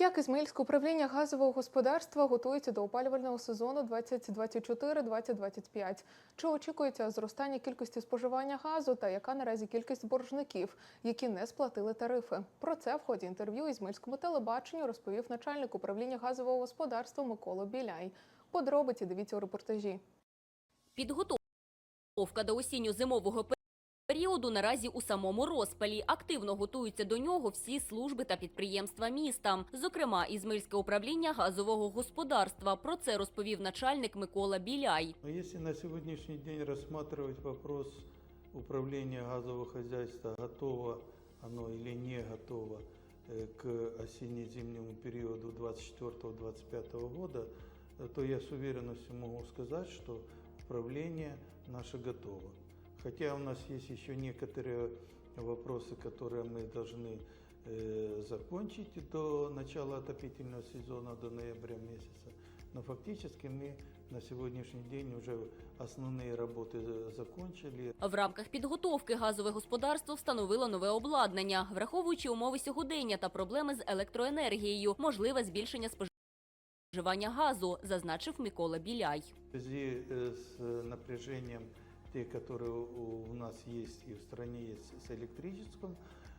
Як Ізмаїльське управління газового господарства готується до опалювального сезону 2024-2025? Чи очікується зростання кількості споживання газу та яка наразі кількість боржників, які не сплатили тарифи? Про це в ході інтерв'ю Ізмаїльському телебаченню розповів начальник управління газового господарства Микола Біляй. Подробиці дивіться у репортажі. Підготовка до осінньо-зимового періоду наразі у самому розпалі. Активно готуються до нього всі служби та підприємства міста. Зокрема, Ізмаїльське управління газового господарства. Про це розповів начальник Микола Біляй. Но если на сегодняшний день рассматривать вопрос управления газового хозяйства, готово оно или не готово э, к осенне-зимнему периоду 24-25 года, э, то я с уверенностью могу сказать, что управление наше готово. Хотя у нас есть еще некоторые вопросы, которые мы должны э, закончить до начала отопительного сезона, до ноября месяца. Но фактически мы на сегодняшний день уже основные работы за- закончили. В рамках підготовки газове господарство встановило нове обладнання, враховуючи умови сьогодення та проблеми з електроенергією, можливе збільшення споживання газу, зазначив Микола Біляй. В связи э, с напряжением, Те, которые у нас есть и в стране есть с электричеством,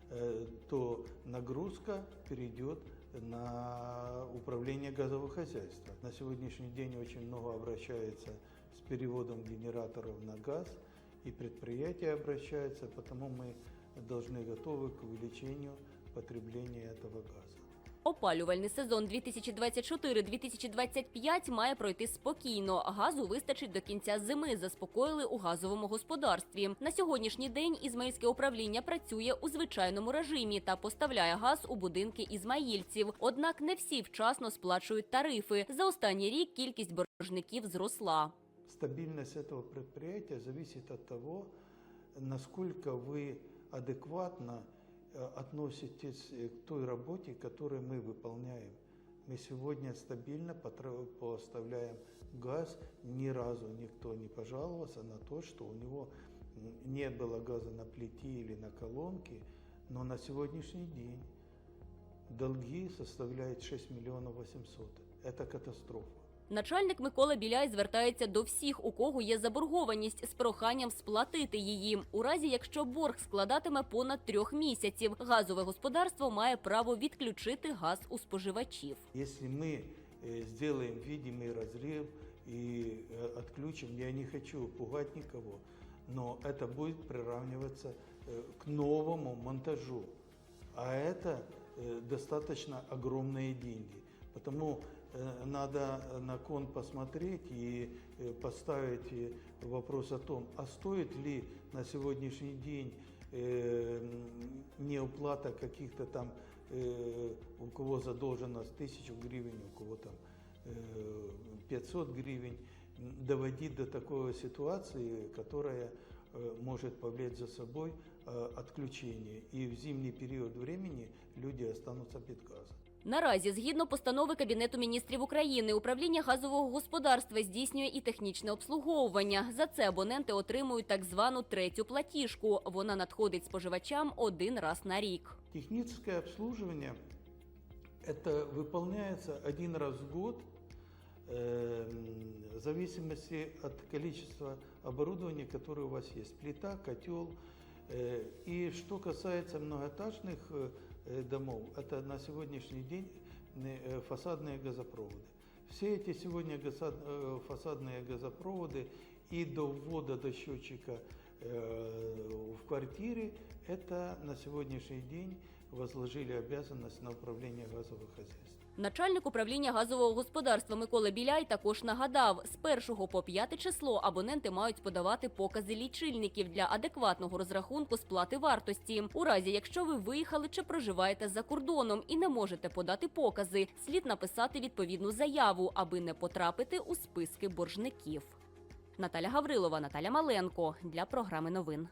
э, то нагрузка перейдет на управление газового хозяйства. На сегодняшний день очень много обращается с переводом генераторов на газ, и предприятия обращаются, потому мы должны готовы к увеличению потребления этого газа. Опалювальний сезон 2024-2025 має пройти спокійно. Газу вистачить до кінця зими, заспокоїли у газовому господарстві. На сьогоднішній день Ізмаїльське управління працює у звичайному режимі та поставляє газ у будинки ізмаїльців. Однак не всі вчасно сплачують тарифи. За останній рік кількість боржників зросла. Стабильность этого предприятия зависит от того, насколько вы адекватно э, относитесь э, к той работе, которую мы выполняем. Мы сегодня стабильно поставляем газ, ни разу никто не пожаловался на то, что у него не было газа на плите или на колонке, но на сегодняшний день долги составляют 6 миллионов 800. Это катастрофа. Начальник Микола Біляй звертається до всіх, у кого є заборгованість, з проханням сплатити її. У разі, якщо борг складатиме понад трьох місяців, газове господарство має право відключити газ у споживачів. Если мы э, сделаем видимый разрыв и э, отключим, я не хочу пугать никого, но это будет приравниваться э, к новому монтажу. А это э, достаточно огромные деньги. Э, надо на кон посмотреть и э, поставить э, вопрос о том, а стоит ли на сегодняшний день неуплата каких-то там, у кого задолженность тысячу гривен, у кого там э, 500 гривен, доводить до такой ситуации, которая может повлечь за собой отключение. И в зимний период времени люди останутся без газа. Наразі, згідно постанови Кабінету міністрів України, управління газового господарства здійснює і технічне обслуговування. За це абоненти отримують так звану третю платіжку. Вона надходить споживачам один раз на рік. Техническое обслуживание это выполняется один раз в год эм, в зависимости от количества оборудования, которое у вас есть. Плита, котел. Э, И что касается многоэтажных э, э, домов, это на сегодняшний день э, фасадные газопроводы. Все эти сегодня э, фасадные газопроводы и до ввода до счетчика э, в квартире, это на сегодняшний день возложили обязанность на управление газового хозяйства. Начальник управління газового господарства Микола Біляй також нагадав, з 1 по 5 число абоненти мають подавати покази лічильників для адекватного розрахунку сплати вартості. У разі, якщо ви виїхали чи проживаєте за кордоном і не можете подати покази, слід написати відповідну заяву, аби не потрапити у списки боржників. Наталя Гаврилова, Наталя Маленко для програми новин.